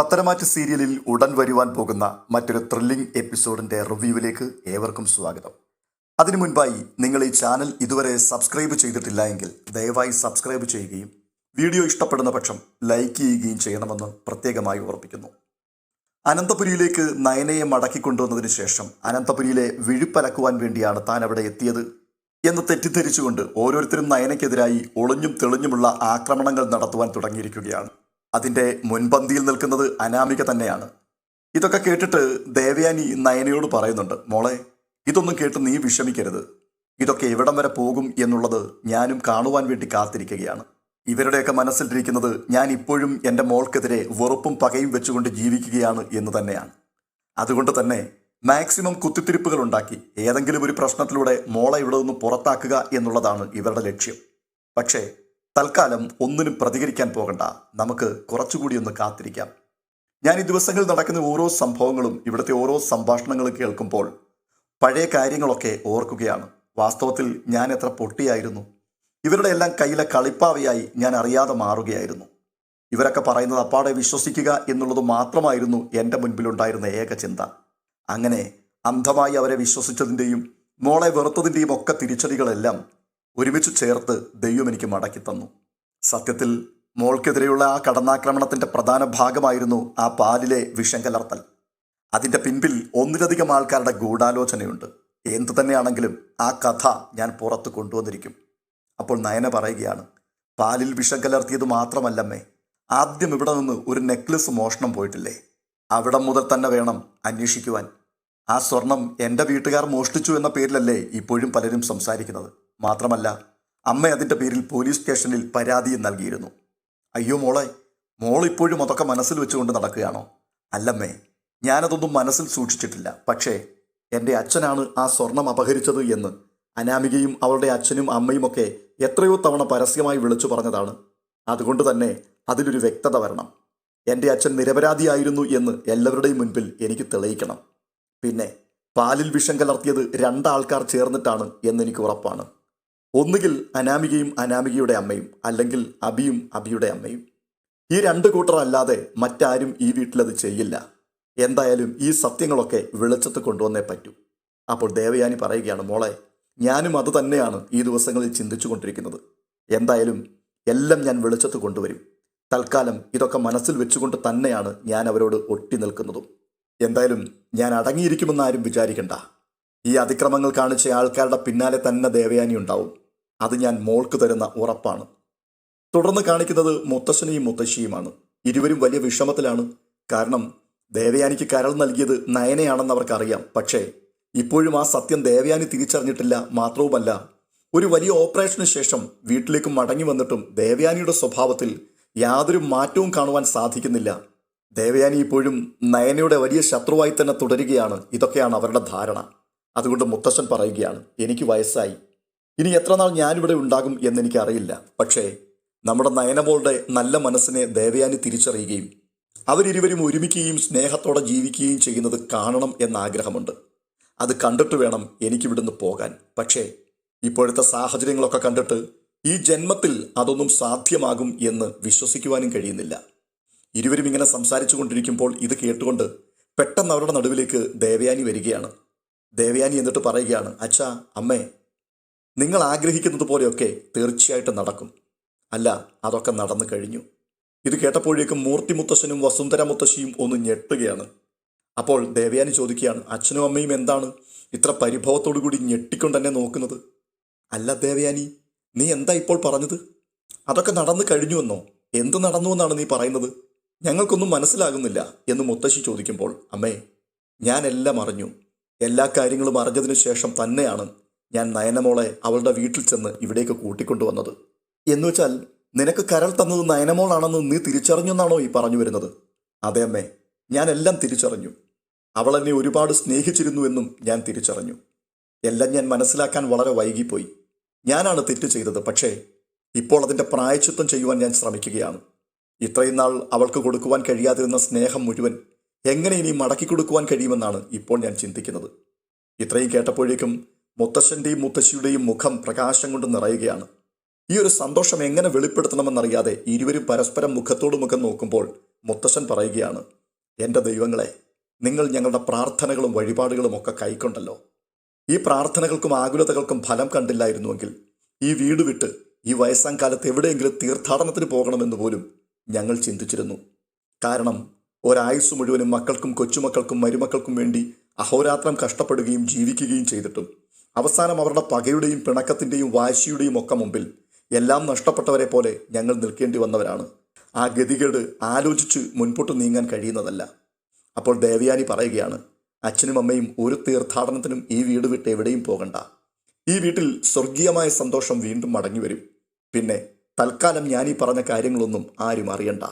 പത്തരമാറ്റ് സീരിയലിൽ ഉടൻ വരുവാൻ പോകുന്ന മറ്റൊരു ത്രില്ലിംഗ് എപ്പിസോഡിന്റെ റിവ്യൂവിലേക്ക് ഏവർക്കും സ്വാഗതം. അതിനു മുൻപായി നിങ്ങൾ ഈ ചാനൽ ഇതുവരെ സബ്സ്ക്രൈബ് ചെയ്തിട്ടില്ല എങ്കിൽ ദയവായി സബ്സ്ക്രൈബ് ചെയ്യുകയും വീഡിയോ ഇഷ്ടപ്പെടുന്ന പക്ഷം ലൈക്ക് ചെയ്യുകയും ചെയ്യണമെന്ന് പ്രത്യേകമായി ഓർപ്പിക്കുന്നു. അനന്തപുരിയിലേക്ക് നയനയെ മടക്കിക്കൊണ്ടുവന്നതിന് ശേഷം അനന്തപുരിയിലെ വിഴുപ്പലക്കുവാൻ വേണ്ടിയാണ് താൻ അവിടെ എത്തിയത് എന്ന് തെറ്റിദ്ധരിച്ചുകൊണ്ട് ഓരോരുത്തരും നയനയ്ക്കെതിരായി ഒളിഞ്ഞും തെളിഞ്ഞുമുള്ള ആക്രമണങ്ങൾ നടത്തുവാൻ തുടങ്ങിയിരിക്കുകയാണ്. അതിന്റെ മുൻപന്തിയിൽ നിൽക്കുന്നത് അനാമിക തന്നെയാണ്. ഇതൊക്കെ കേട്ടിട്ട് ദേവയാനി നയനയോട് പറയുന്നുണ്ട് മോളെ ഇതൊന്നും കേട്ട് നീ വിഷമിക്കരുത്. ഇതൊക്കെ എവിടം വരെ പോകും എന്നുള്ളത് ഞാനും കാണുവാൻ വേണ്ടി കാത്തിരിക്കുകയാണ്. ഇവരുടെയൊക്കെ മനസ്സിലിരിക്കുന്നത് ഞാൻ ഇപ്പോഴും എന്റെ മോൾക്കെതിരെ വെറുപ്പും പകയും വെച്ചുകൊണ്ട് ജീവിക്കുകയാണ് എന്ന് തന്നെയാണ്. അതുകൊണ്ട് തന്നെ മാക്സിമം കുത്തിത്തിരിപ്പുകൾ ഉണ്ടാക്കി ഏതെങ്കിലും ഒരു പ്രശ്നത്തിലൂടെ മോളെ ഇവിടെ നിന്ന് പുറത്താക്കുക എന്നുള്ളതാണ് ഇവരുടെ ലക്ഷ്യം. പക്ഷേ തൽക്കാലം ഒന്നിനും പ്രതികരിക്കാൻ പോകണ്ട. നമുക്ക് കുറച്ചുകൂടി ഒന്ന് കാത്തിരിക്കാം. ഞാൻ ഈ ദിവസങ്ങളിൽ നടക്കുന്ന ഓരോ സംഭവങ്ങളും ഇവിടുത്തെ ഓരോ സംഭാഷണങ്ങളും കേൾക്കുമ്പോൾ പഴയ കാര്യങ്ങളൊക്കെ ഓർക്കുകയാണ്. വാസ്തവത്തിൽ ഞാൻ എത്ര പൊട്ടിയായിരുന്നു. ഇവരുടെ എല്ലാം കയ്യിലെ കളിപ്പാവയായി ഞാൻ അറിയാതെ മാറുകയായിരുന്നു. ഇവരൊക്കെ പറയുന്നത് അപ്പാടെ വിശ്വസിക്കുക എന്നുള്ളത് മാത്രമായിരുന്നു എന്റെ മുൻപിലുണ്ടായിരുന്ന ഏക ചിന്ത. അങ്ങനെ അന്ധമായി അവരെ വിശ്വസിച്ചതിന്റെയും മോളെ വെറുത്തതിന്റെയും ഒക്കെ തിരിച്ചടികളെല്ലാം ഒരുമിച്ച് ചേർത്ത് ദൈവം എനിക്ക് മടക്കി തന്നു. സത്യത്തിൽ മോൾക്കെതിരെയുള്ള ആ കടന്നാക്രമണത്തിന്റെ പ്രധാന ഭാഗമായിരുന്നു ആ പാലിലെ വിഷം കലർത്തൽ. അതിന്റെ പിൻപിൽ ഒന്നിലധികം ആൾക്കാരുടെ ഗൂഢാലോചനയുണ്ട്. എന്തു തന്നെയാണെങ്കിലും ആ കഥ ഞാൻ പുറത്ത് കൊണ്ടുവന്നിരിക്കും. അപ്പോൾ നയന പറയുകയാണ് പാലിൽ വിഷം കലർത്തിയത് മാത്രമല്ലമ്മേ ആദ്യം ഇവിടെ നിന്ന് ഒരു നെക്ലസ് മോഷണം പോയിട്ടില്ലേ? അവിടം മുതൽ തന്നെ വേണം അന്വേഷിക്കുവാൻ. ആ സ്വർണം എന്റെ വീട്ടുകാർ മോഷ്ടിച്ചു എന്ന പേരിലല്ലേ ഇപ്പോഴും പലരും സംസാരിക്കുന്നത്. മാത്രമല്ല അമ്മ അതിന്റെ പേരിൽ പോലീസ് സ്റ്റേഷനിൽ പരാതിയും നൽകിയിരുന്നു. അയ്യോ മോളെ മോൾ ഇപ്പോഴും അതൊക്കെ മനസ്സിൽ വെച്ചുകൊണ്ട് നടക്കുകയാണോ? അല്ലമ്മേ ഞാനതൊന്നും മനസ്സിൽ സൂക്ഷിച്ചിട്ടില്ല. പക്ഷേ എന്റെ അച്ഛനാണ് ആ സ്വർണം അപഹരിച്ചത് എന്ന് അനാമികയും അവളുടെ അച്ഛനും അമ്മയും ഒക്കെ എത്രയോ തവണ പരസ്യമായി വിളിച്ചു പറഞ്ഞതാണ്. അതുകൊണ്ട് തന്നെ അതിലൊരു വ്യക്തത വരണം. എന്റെ അച്ഛൻ നിരപരാധിയായിരുന്നു എന്ന് എല്ലാവരുടെയും മുൻപിൽ എനിക്ക് തെളിയിക്കണം. പിന്നെ പാലിൽ വിഷം കലർത്തിയത് രണ്ടാൾക്കാർ ചേർന്നിട്ടാണ് എന്നെനിക്ക് ഉറപ്പാണ്. ഒന്നുകിൽ അനാമികയും അനാമികയുടെ അമ്മയും അല്ലെങ്കിൽ അബിയും അബിയുടെ അമ്മയും. ഈ രണ്ട് കൂട്ടർ അല്ലാതെ മറ്റാരും ഈ വീട്ടിലത് ചെയ്യില്ല. എന്തായാലും ഈ സത്യങ്ങളൊക്കെ വെളിച്ചത്ത് കൊണ്ടുവന്നേ പറ്റൂ. അപ്പോൾ ദേവയാനി പറയുകയാണ് മോളെ ഞാനും അത് തന്നെയാണ് ഈ ദിവസങ്ങളിൽ ചിന്തിച്ചു കൊണ്ടിരിക്കുന്നത് എന്തായാലും എല്ലാം ഞാൻ വെളിച്ചത്ത് കൊണ്ടുവരും. തൽക്കാലം ഇതൊക്കെ മനസ്സിൽ വെച്ചുകൊണ്ട് തന്നെയാണ് ഞാൻ അവരോട് ഒട്ടി നിൽക്കുന്നതും. എന്തായാലും ഞാൻ അടങ്ങിയിരിക്കുമെന്ന് ആരും വിചാരിക്കണ്ട. ഈ അതിക്രമങ്ങൾ കാണിച്ച ആൾക്കാരുടെ പിന്നാലെ തന്നെ ദേവയാനി ഉണ്ടാവും. അത് ഞാൻ മോൾക്ക് തരുന്ന ഉറപ്പാണ്. തുടർന്ന് കാണിക്കുന്നത് മുത്തശ്ശനെയും മുത്തശ്ശിയുമാണ്. ഇരുവരും വലിയ വിഷമത്തിലാണ്. കാരണം ദേവയാനിക്ക് കരൾ നൽകിയത് നയനയാണെന്ന് അവർക്കറിയാം. പക്ഷേ ഇപ്പോഴും ആ സത്യം ദേവയാനി തിരിച്ചറിഞ്ഞിട്ടില്ല മാത്രവുമല്ല ഒരു വലിയ ഓപ്പറേഷന് ശേഷം വീട്ടിലേക്ക് മടങ്ങി വന്നിട്ടും ദേവയാനിയുടെ സ്വഭാവത്തിൽ യാതൊരു മാറ്റവും കാണുവാൻ സാധിക്കുന്നില്ല. ദേവയാനി ഇപ്പോഴും നയനയുടെ വലിയ ശത്രുവായി തന്നെ തുടരുകയാണ്. ഇതൊക്കെയാണ് അവരുടെ ധാരണ. അതുകൊണ്ട് മുത്തശ്ശൻ പറയുകയാണ് എനിക്ക് വയസ്സായി. ഇനി എത്ര നാൾ ഞാനിവിടെ ഉണ്ടാകും എന്നെനിക്കറിയില്ല. പക്ഷേ നമ്മുടെ നയനമോളുടെ നല്ല മനസ്സിനെ ദേവയാനി തിരിച്ചറിയുകയും അവരിരുവരും ഒരുമിക്കുകയും സ്നേഹത്തോടെ ജീവിക്കുകയും ചെയ്യുന്നത് കാണണം എന്ന ആഗ്രഹമുണ്ട് അത് കണ്ടിട്ട് വേണം എനിക്കിവിടുന്ന് പോകാൻ. പക്ഷേ ഇപ്പോഴത്തെ സാഹചര്യങ്ങളൊക്കെ കണ്ടിട്ട് ഈ ജന്മത്തിൽ അതൊന്നും സാധ്യമാകും എന്ന് വിശ്വസിക്കുവാനും കഴിയുന്നില്ല. ഇരുവരും ഇങ്ങനെ സംസാരിച്ചു കൊണ്ടിരിക്കുമ്പോൾ ഇത് കേട്ടുകൊണ്ട് പെട്ടെന്ന് അവരുടെ നടുവിലേക്ക് ദേവയാനി വരികയാണ്. ദേവയാനി എന്നിട്ട് പറയുകയാണ് അച്ഛാ അമ്മേ നിങ്ങൾ ആഗ്രഹിക്കുന്നത് പോലെയൊക്കെ തീർച്ചയായിട്ടും നടക്കും. അല്ല അതൊക്കെ നടന്നു കഴിഞ്ഞു. ഇത് കേട്ടപ്പോഴേക്കും മൂർത്തി മുത്തശ്ശനും വസുന്ധര മുത്തശ്ശിയും ഒന്ന് ഞെട്ടുകയാണ്. അപ്പോൾ ദേവയാനി ചോദിക്കുകയാണ് അച്ഛനും അമ്മയും എന്താണ് ഇത്ര പരിഭവത്തോടു കൂടി ഞെട്ടിക്കൊണ്ട് തന്നെ നോക്കുന്നത്? അല്ല ദേവയാനി നീ എന്താ ഇപ്പോൾ പറഞ്ഞത്? അതൊക്കെ നടന്നു കഴിഞ്ഞുവെന്നോ എന്ത് നടന്നുവെന്നാണ് നീ പറയുന്നത്? ഞങ്ങൾക്കൊന്നും മനസ്സിലാകുന്നില്ല എന്ന് മുത്തശ്ശി ചോദിക്കുമ്പോൾ അമ്മേ ഞാൻ എല്ലാം അറിഞ്ഞു. എല്ലാ കാര്യങ്ങളും അറിഞ്ഞതിനു ശേഷം തന്നെയാണ് ഞാൻ നയനമോളെ അവളുടെ വീട്ടിൽ ചെന്ന് ഇവിടേക്ക് കൂട്ടിക്കൊണ്ടുവന്നത്. എന്നുവെച്ചാൽ നിനക്ക് കരൾ തന്നത് നയനമോളാണെന്ന് നീ തിരിച്ചറിഞ്ഞെന്നാണോ ഈ പറഞ്ഞു വരുന്നത്? അതെ അമ്മേ ഞാൻ എല്ലാം തിരിച്ചറിഞ്ഞു. അവൾ എന്നെ ഒരുപാട് സ്നേഹിച്ചിരുന്നുവെന്നും ഞാൻ തിരിച്ചറിഞ്ഞു. എല്ലാം ഞാൻ മനസ്സിലാക്കാൻ വളരെ വൈകിപ്പോയി. ഞാനാണ് തെറ്റ് ചെയ്തത് പക്ഷേ ഇപ്പോൾ അതിന്റെ പ്രായച്ചിത്വം ചെയ്യുവാൻ ഞാൻ ശ്രമിക്കുകയാണ്. ഇത്രയും നാൾ അവൾക്ക് കൊടുക്കുവാൻ കഴിയാതിരുന്ന സ്നേഹം മുഴുവൻ എങ്ങനെ ഇനി മടക്കി കൊടുക്കുവാൻ കഴിയുമെന്നാണ് ഇപ്പോൾ ഞാൻ ചിന്തിക്കുന്നത്. ഇത്രയും കേട്ടപ്പോഴേക്കും മുത്തശ്ശന്റെയും മുത്തശ്ശിയുടെയും മുഖം പ്രകാശം കൊണ്ട് നിറയുകയാണ്. ഈ ഒരു സന്തോഷം എങ്ങനെ വെളിപ്പെടുത്തണമെന്നറിയാതെ ഇരുവരും പരസ്പരം മുഖത്തോട് മുഖം നോക്കുമ്പോൾ മുത്തശ്ശൻ പറയുകയാണ് എന്റെ ദൈവങ്ങളെ നിങ്ങൾ ഞങ്ങളുടെ പ്രാർത്ഥനകളും വഴിപാടുകളും ഒക്കെ കൈക്കൊണ്ടല്ലോ. ഈ പ്രാർത്ഥനകൾക്കും ആകുലതകൾക്കും ഫലം കണ്ടില്ലായിരുന്നുവെങ്കിൽ ഈ വീട് വിട്ട് ഈ വയസ്സാം കാലത്ത് എവിടെയെങ്കിലും തീർത്ഥാടനത്തിന് പോകണമെന്ന് പോലും ഞങ്ങൾ ചിന്തിച്ചിരുന്നു. കാരണം ഒരായുസ് മുഴുവനും മക്കൾക്കും കൊച്ചുമക്കൾക്കും മരുമക്കൾക്കും വേണ്ടി അഹോരാത്രം കഷ്ടപ്പെടുകയും ജീവിക്കുകയും ചെയ്തിട്ടും അവസാനം അവരുടെ പകയുടെയും പിണക്കത്തിന്റെയും വാശിയുടെയും ഒക്കെ മുമ്പിൽ എല്ലാം നഷ്ടപ്പെട്ടവരെ പോലെ ഞങ്ങൾ നിൽക്കേണ്ടി വന്നവരാണ്. ആ ഗതികേട് ആലോചിച്ച് മുൻപോട്ട് നീങ്ങാൻ കഴിയുന്നതല്ല. അപ്പോൾ ദേവയാനി പറയുകയാണ് അച്ഛനും അമ്മയും ഒരു തീർത്ഥാടനത്തിനും ഈ വീട് വിട്ട് എവിടെയും പോകണ്ട. ഈ വീട്ടിൽ സ്വർഗീയമായ സന്തോഷം വീണ്ടും മടങ്ങി വരും പിന്നെ തൽക്കാലം ഞാൻ ഈ പറഞ്ഞ കാര്യങ്ങളൊന്നും ആരും അറിയണ്ട.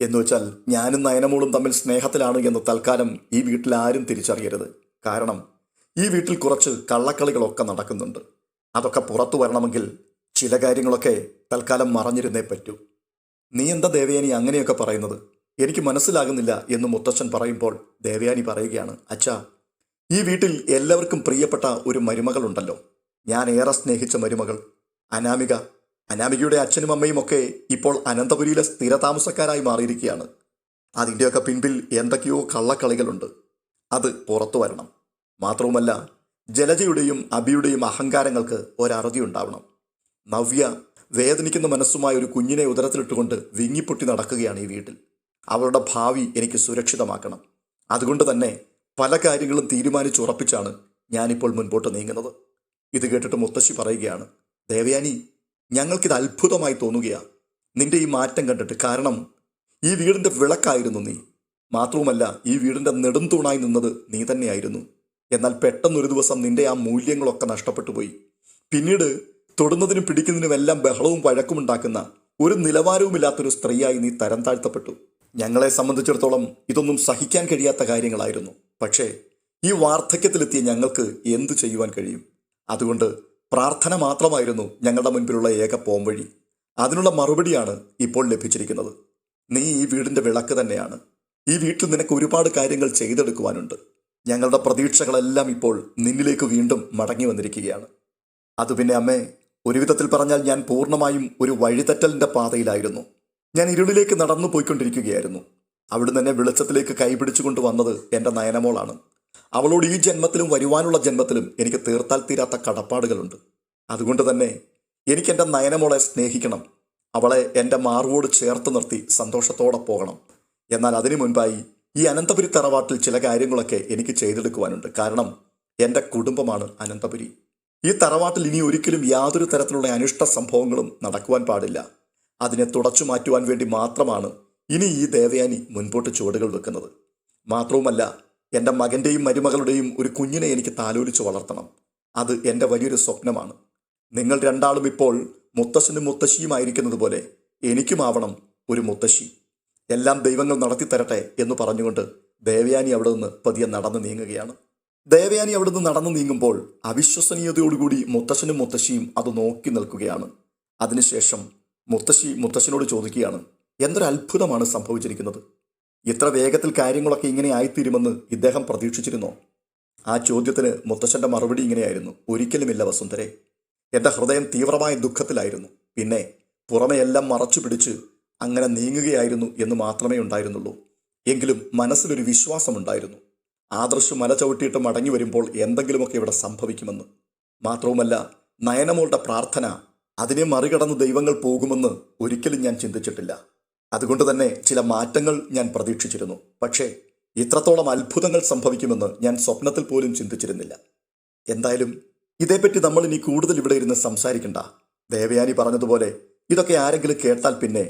എന്ന് വെച്ചാൽ ഞാനും നയനമോളും തമ്മിൽ സ്നേഹത്തിലാണ് എന്ന് തൽക്കാലം ഈ വീട്ടിൽ ആരും തിരിച്ചറിയരുത്. കാരണം ഈ വീട്ടിൽ കുറച്ച് കള്ളക്കളികളൊക്കെ നടക്കുന്നുണ്ട്. അതൊക്കെ പുറത്തു വരണമെങ്കിൽ ചില കാര്യങ്ങളൊക്കെ തൽക്കാലം മറഞ്ഞിരുന്നേ പറ്റൂ. നീ എന്താ ദേവയാനി അങ്ങനെയൊക്കെ പറയുന്നത്? എനിക്ക് മനസ്സിലാകുന്നില്ല എന്ന് മുത്തച്ഛൻ പറയുമ്പോൾ ദേവയാനി പറയുകയാണ് അച്ഛാ ഈ വീട്ടിൽ എല്ലാവർക്കും പ്രിയപ്പെട്ട ഒരു മരുമകളുണ്ടല്ലോ. ഞാൻ ഏറെ സ്നേഹിച്ച മരുമകൾ. അനാമിക അനാമികയുടെ അച്ഛനും അമ്മയും ഒക്കെ ഇപ്പോൾ അനന്തപുരിയിലെ സ്ഥിരതാമസക്കാരായി മാറിയിരിക്കുകയാണ്. അതിന്റെയൊക്കെ പിൻപിൽ എന്തൊക്കെയോ കള്ളക്കളികളുണ്ട്. അത് പുറത്തു വരണം. മാത്രവുമല്ല ജലജയുടെയും അബിയുടെയും അഹങ്കാരങ്ങൾക്ക് ഒരറുതി ഉണ്ടാവണം. നവ്യ വേദനിക്കുന്ന മനസ്സുമായ ഒരു കുഞ്ഞിനെ ഉദരത്തിലിട്ടുകൊണ്ട് വിങ്ങിപ്പൊട്ടി നടക്കുകയാണ് ഈ വീട്ടിൽ. അവളുടെ ഭാവി എനിക്ക് സുരക്ഷിതമാക്കണം. അതുകൊണ്ട് തന്നെ പല കാര്യങ്ങളും തീരുമാനിച്ചുറപ്പിച്ചാണ് ഞാനിപ്പോൾ മുൻപോട്ട് നീങ്ങുന്നത്. ഇത് കേട്ടിട്ട് മുത്തശ്ശി പറയുകയാണ് ദേവയാനി ഞങ്ങൾക്കിത് അത്ഭുതമായി തോന്നുകയാണ് നിന്റെ ഈ മാറ്റം കണ്ടിട്ട് കാരണം ഈ വീടിന്റെ വിളക്കായിരുന്നു നീ. മാത്രവുമല്ല ഈ വീടിന്റെ നെടും തൂണായി നിന്നത് നീ തന്നെയായിരുന്നു. എന്നാൽ പെട്ടെന്നൊരു ദിവസം നിന്റെ ആ മൂല്യങ്ങളൊക്കെ നഷ്ടപ്പെട്ടു പോയി. പിന്നീട് തൊടുന്നതിനും പിടിക്കുന്നതിനും എല്ലാം ബഹളവും വഴക്കുമുണ്ടാക്കുന്ന ഒരു നിലവാരവുമില്ലാത്തൊരു സ്ത്രീയായി നീ തരം താഴ്ത്തപ്പെട്ടു. ഞങ്ങളെ സംബന്ധിച്ചിടത്തോളം ഇതൊന്നും സഹിക്കാൻ കഴിയാത്ത കാര്യങ്ങളായിരുന്നു. പക്ഷേ ഈ വാർദ്ധക്യത്തിലെത്തിയ ഞങ്ങൾക്ക് എന്തു ചെയ്യുവാൻ കഴിയും? അതുകൊണ്ട് പ്രാർത്ഥന മാത്രമായിരുന്നു ഞങ്ങളുടെ മുൻപിലുള്ള ഏക പോംവഴി അതിനുള്ള മറുപടിയാണ് ഇപ്പോൾ ലഭിച്ചിരിക്കുന്നത്. നീ ഈ വീടിന്റെ വിളക്ക് തന്നെയാണ്. ഈ വീട്ടിൽ നിനക്ക് ഒരുപാട് കാര്യങ്ങൾ ചെയ്തെടുക്കുവാനുണ്ട്. ഞങ്ങളുടെ പ്രതീക്ഷകളെല്ലാം ഇപ്പോൾ നിന്നിലേക്ക് വീണ്ടും മടങ്ങി വന്നിരിക്കുകയാണ്. അത് പിന്നെ അമ്മേ ഒരു വിധത്തിൽ പറഞ്ഞാൽ ഞാൻ പൂർണമായും ഒരു വഴിതെറ്റലിന്റെ പാതയിലായിരുന്നു. ഞാൻ ഇരുളിലേക്ക് നടന്നു പോയിക്കൊണ്ടിരിക്കുകയായിരുന്നു. അവിടുന്ന് എന്നെ വെളിച്ചത്തിലേക്ക് കൈപിടിച്ചുകൊണ്ട് വന്നത് എന്റെ നയനമോളാണ്. അവളോട് ഈ ജന്മത്തിലും വരുവാനുള്ള ജന്മത്തിലും എനിക്ക് തീർത്താൽ തീരാത്ത കടപ്പാടുകളുണ്ട്. അതുകൊണ്ട് തന്നെ എനിക്ക് എന്റെ നയനമോളെ സ്നേഹിക്കണം. അവളെ എന്റെ മാർവോട് ചേർത്ത് നിർത്തി സന്തോഷത്തോടെ പോകണം. എന്നാൽ അതിനു മുൻപായി ഈ അനന്തപുരി തറവാട്ടിൽ ചില കാര്യങ്ങളൊക്കെ എനിക്ക് ചെയ്തെടുക്കുവാനുണ്ട്. കാരണം എന്റെ കുടുംബമാണ് അനന്തപുരി. ഈ തറവാട്ടിൽ ഇനി ഒരിക്കലും യാതൊരു തരത്തിലുള്ള അനിഷ്ട സംഭവങ്ങളും നടക്കുവാൻ പാടില്ല. അതിനെ തുടച്ചു മാറ്റുവാൻ വേണ്ടി മാത്രമാണ് ഇനി ഈ ദേവയാനി മുൻപോട്ട് ചുവടുകൾ വെക്കുന്നത്. മാത്രവുമല്ല എന്റെ മകന്റെയും മരുമകളുടെയും ഒരു കുഞ്ഞിനെ എനിക്ക് താലോലിച്ച് വളർത്തണം. അത് എന്റെ വലിയൊരു സ്വപ്നമാണ്. നിങ്ങൾ രണ്ടാളും ഇപ്പോൾ മുത്തശ്ശനും മുത്തശ്ശിയുമായിരിക്കുന്നത് പോലെ എനിക്കുമാവണം ഒരു മുത്തശ്ശി. എല്ലാം ദൈവങ്ങൾ നടത്തി തരട്ടെ എന്ന് പറഞ്ഞുകൊണ്ട് ദേവയാനി അവിടെ നിന്ന് പതിയെ നടന്നു നീങ്ങുകയാണ്. ദേവയാനി അവിടെ നിന്ന് നടന്നു നീങ്ങുമ്പോൾ അവിശ്വസനീയതയോടുകൂടി മുത്തശ്ശനും മുത്തശ്ശിയും അത് നോക്കി നിൽക്കുകയാണ്. അതിനുശേഷം മുത്തശ്ശി മുത്തശ്ശനോട് ചോദിക്കുകയാണ് എന്തൊരു അത്ഭുതമാണ് സംഭവിച്ചിരിക്കുന്നത്? ഇത്ര വേഗത്തിൽ കാര്യങ്ങളൊക്കെ ഇങ്ങനെ ആയിത്തീരുമെന്ന് ഇദ്ദേഹം പ്രതീക്ഷിച്ചിരുന്നോ? ആ ചോദ്യത്തിന് മുത്തശ്ശന്റെ മറുപടി ഇങ്ങനെയായിരുന്നു ഒരിക്കലുമില്ല വസുന്ധരെ. എന്റെ ഹൃദയം തീവ്രമായ ദുഃഖത്തിലായിരുന്നു. പിന്നെ പുറമെ എല്ലാം മറച്ചു പിടിച്ച് അങ്ങനെ നീങ്ങുകയായിരുന്നു എന്ന് മാത്രമേ ഉണ്ടായിരുന്നുള്ളൂ. എങ്കിലും മനസ്സിലൊരു വിശ്വാസമുണ്ടായിരുന്നു ആദർശ് മല ചവിട്ടിയിട്ട് മടങ്ങി വരുമ്പോൾ എന്തെങ്കിലുമൊക്കെ ഇവിടെ സംഭവിക്കുമെന്ന്. മാത്രവുമല്ല നയനമോളുടെ പ്രാർത്ഥന അതിനെ മറികടന്ന് ദൈവങ്ങൾ പോകുമെന്ന് ഒരിക്കലും ഞാൻ ചിന്തിച്ചിട്ടില്ല. അതുകൊണ്ട് തന്നെ ചില മാറ്റങ്ങൾ ഞാൻ പ്രതീക്ഷിച്ചിരുന്നു. പക്ഷേ ഇത്രത്തോളം അത്ഭുതങ്ങൾ സംഭവിക്കുമെന്ന് ഞാൻ സ്വപ്നത്തിൽ പോലും ചിന്തിച്ചിരുന്നില്ല. എന്തായാലും ഇതേപ്പറ്റി നമ്മൾ ഇനി കൂടുതൽ ഇവിടെ ഇരുന്ന് സംസാരിക്കണ്ട. ദേവയാനി പറഞ്ഞതുപോലെ ഇതൊക്കെ ആരെങ്കിലും കേട്ടാൽ പിന്നെ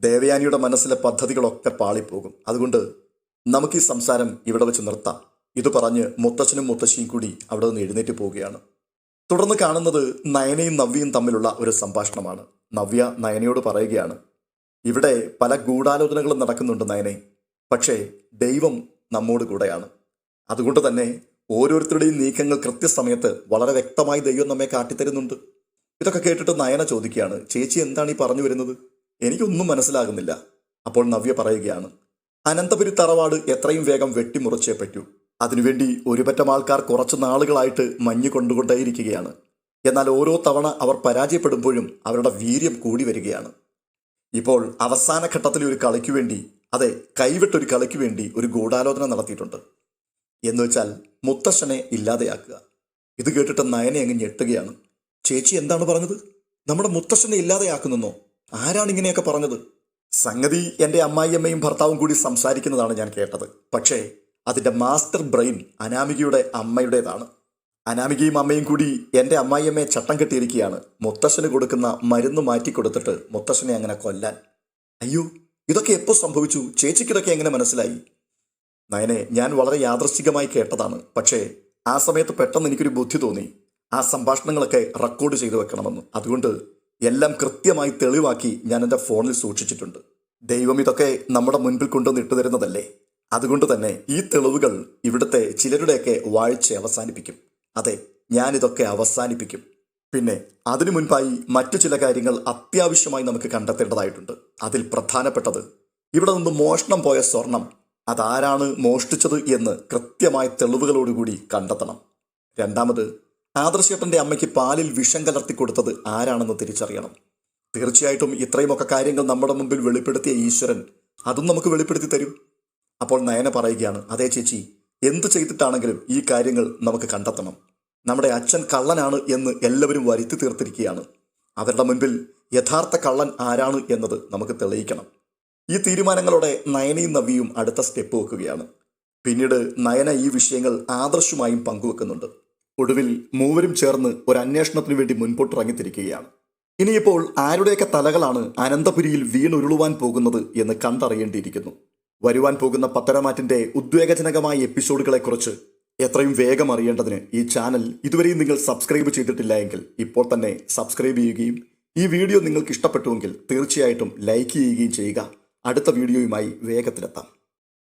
ദേവയാനിയുടെ മനസ്സിലെ പദ്ധതികളൊക്കെ പാളിപ്പോകും. അതുകൊണ്ട് നമുക്ക് ഈ സംസാരം ഇവിടെ വെച്ച് നിർത്താം. ഇത് പറഞ്ഞ് മുത്തച്ഛനും മുത്തശ്ശിയും കൂടി അവിടെ നിന്ന് എഴുന്നേറ്റ് പോവുകയാണ്. തുടർന്ന് കാണുന്നത് നയനയും നവ്യയും തമ്മിലുള്ള ഒരു സംഭാഷണമാണ്. നവ്യ നയനയോട് പറയുകയാണ് ഇവിടെ പല ഗൂഢാലോചനകളും നടക്കുന്നുണ്ട് നയനെ പക്ഷേ ദൈവം നമ്മോട് കൂടെയാണ്. അതുകൊണ്ട് തന്നെ ഓരോരുത്തരുടെയും നീക്കങ്ങൾ കൃത്യസമയത്ത് വളരെ വ്യക്തമായി ദൈവം നമ്മെ കാട്ടിത്തരുന്നുണ്ട്. ഇതൊക്കെ കേട്ടിട്ട് നയന ചോദിക്കുകയാണ് ചേച്ചി എന്താണ് ഈ പറഞ്ഞു വരുന്നത്? എനിക്കൊന്നും മനസ്സിലാകുന്നില്ല. അപ്പോൾ നവ്യ പറയുകയാണ് അനന്തപുരി തറവാട് എത്രയും വേഗം വെട്ടിമുറിച്ചേ പറ്റൂ. അതിനുവേണ്ടി ഒരുപറ്റം ആൾക്കാർ കുറച്ച് നാളുകളായിട്ട് മഞ്ഞ് കൊണ്ടുകൊണ്ടേയിരിക്കുകയാണ്. എന്നാൽ ഓരോ തവണ അവർ പരാജയപ്പെടുമ്പോഴും അവരുടെ വീര്യം കൂടി വരികയാണ്. ഇപ്പോൾ അവസാന ഘട്ടത്തിലെ ഒരു കളിക്കു വേണ്ടി അതെ കൈവിട്ടൊരു കളിക്ക് വേണ്ടി ഒരു ഗൂഢാലോചന നടത്തിയിട്ടുണ്ട്. എന്ന് വെച്ചാൽ മുത്തശ്ശനെ ഇല്ലാതെയാക്കുക. ഇത് കേട്ടിട്ട് നയനെ അങ്ങ് ഞെട്ടുകയാണ്. ചേച്ചി എന്താണ് പറഞ്ഞത്? നമ്മുടെ മുത്തശ്ശനെ ഇല്ലാതെയാക്കുന്നെന്നോ? ആരാണ് ഇങ്ങനെയൊക്കെ പറഞ്ഞത്? സംഗതി എന്റെ അമ്മായിയമ്മയും ഭർത്താവും കൂടി സംസാരിക്കുന്നതാണ് ഞാൻ കേട്ടത്. പക്ഷേ അതിന്റെ മാസ്റ്റർ ബ്രെയിൻ അനാമികയുടെ അമ്മയുടേതാണ്. അനാമികയും അമ്മയും കൂടി എന്റെ അമ്മായിയമ്മയെ ചട്ടം കെട്ടിയിരിക്കുകയാണ്. മുത്തശ്ശന് കൊടുക്കുന്ന മരുന്ന് മാറ്റി കൊടുത്തിട്ട് മുത്തശ്ശനെ അങ്ങനെ കൊല്ലാൻ. അയ്യോ ഇതൊക്കെ എപ്പോൾ സംഭവിച്ചു? ചേച്ചിക്കിതൊക്കെ എങ്ങനെ മനസ്സിലായി? നയനെ ഞാൻ വളരെ യാദൃശ്ചികമായി കേട്ടതാണ്. പക്ഷേ ആ സമയത്ത് പെട്ടെന്ന് എനിക്കൊരു ബുദ്ധി തോന്നി. ആ സംഭാഷണങ്ങളൊക്കെ റെക്കോർഡ് ചെയ്തു വെക്കണമെന്ന്. അതുകൊണ്ട് എല്ലാം കൃത്യമായി തെളിവാക്കി ഞാൻ എന്റെ ഫോണിൽ സൂക്ഷിച്ചിട്ടുണ്ട്. ദൈവം ഇതൊക്കെ നമ്മുടെ മുൻപിൽ കൊണ്ടുവന്ന് ഇട്ടു തരുന്നതല്ലേ? അതുകൊണ്ട് തന്നെ ഈ തെളിവുകൾ ഇവിടുത്തെ ചിലരുടെയൊക്കെ വാഴ്ച അവസാനിപ്പിക്കും. അതെ ഞാനിതൊക്കെ അവസാനിപ്പിക്കും. പിന്നെ അതിനു മുൻപായി മറ്റു ചില കാര്യങ്ങൾ അത്യാവശ്യമായി നമുക്ക് കണ്ടെത്തേണ്ടതായിട്ടുണ്ട്. അതിൽ പ്രധാനപ്പെട്ടത് ഇവിടെ നിന്ന് മോഷണം പോയ സ്വർണം അതാരാണ് മോഷ്ടിച്ചത് എന്ന് കൃത്യമായ തെളിവുകളോടുകൂടി കണ്ടെത്തണം. രണ്ടാമത് ആദർശേട്ടന്റെ അമ്മയ്ക്ക് പാലിൽ വിഷം കലർത്തി കൊടുത്തത് ആരാണെന്ന് തിരിച്ചറിയണം. തീർച്ചയായിട്ടും ഇത്രയുമൊക്കെ കാര്യങ്ങൾ നമ്മുടെ മുമ്പിൽ വെളിപ്പെടുത്തിയ ഈശ്വരൻ അതും നമുക്ക് വെളിപ്പെടുത്തി തരൂ. അപ്പോൾ നയന പറയുകയാണ് അതേ ചേച്ചി എന്ത് ചെയ്തിട്ടാണെങ്കിലും ഈ കാര്യങ്ങൾ നമുക്ക് കണ്ടെത്തണം. നമ്മുടെ അച്ഛൻ കള്ളനാണ് എന്ന് എല്ലാവരും വരുത്തി തീർത്തിരിക്കുകയാണ്. അവരുടെ മുൻപിൽ യഥാർത്ഥ കള്ളൻ ആരാണ് എന്നത് നമുക്ക് തെളിയിക്കണം. ഈ തീരുമാനങ്ങളോടെ നയനയും നവിയും അടുത്ത സ്റ്റെപ്പ് വെക്കുകയാണ്. പിന്നീട് നയന ഈ വിഷയങ്ങൾ ആദർശമായും പങ്കുവെക്കുന്നുണ്ട്. ഒടുവിൽ മൂവരും ചേർന്ന് ഒരു അന്വേഷണത്തിനു വേണ്ടി മുൻപോട്ടിറങ്ങിത്തിരിക്കുകയാണ് ഇനിയിപ്പോൾ ആരുടെയൊക്കെ തലകളാണ് അനന്തപുരിയിൽ വീണുരുളുവാൻ പോകുന്നത് എന്ന് കണ്ടറിയേണ്ടിയിരിക്കുന്നു. വരുവാൻ പോകുന്ന പത്തരമാറ്റിന്റെ ഉദ്വേഗജനകമായ എപ്പിസോഡുകളെക്കുറിച്ച് എത്രയും വേഗം അറിയേണ്ടതിന് ഈ ചാനൽ ഇതുവരെയും നിങ്ങൾ സബ്സ്ക്രൈബ് ചെയ്തിട്ടില്ല എങ്കിൽ ഇപ്പോൾ തന്നെ സബ്സ്ക്രൈബ് ചെയ്യുകയും ഈ വീഡിയോ നിങ്ങൾക്ക് ഇഷ്ടപ്പെട്ടുവെങ്കിൽ തീർച്ചയായിട്ടും ലൈക്ക് ചെയ്യുകയും ചെയ്യുക. അടുത്ത വീഡിയോയുമായി വേഗത്തിലെത്താം.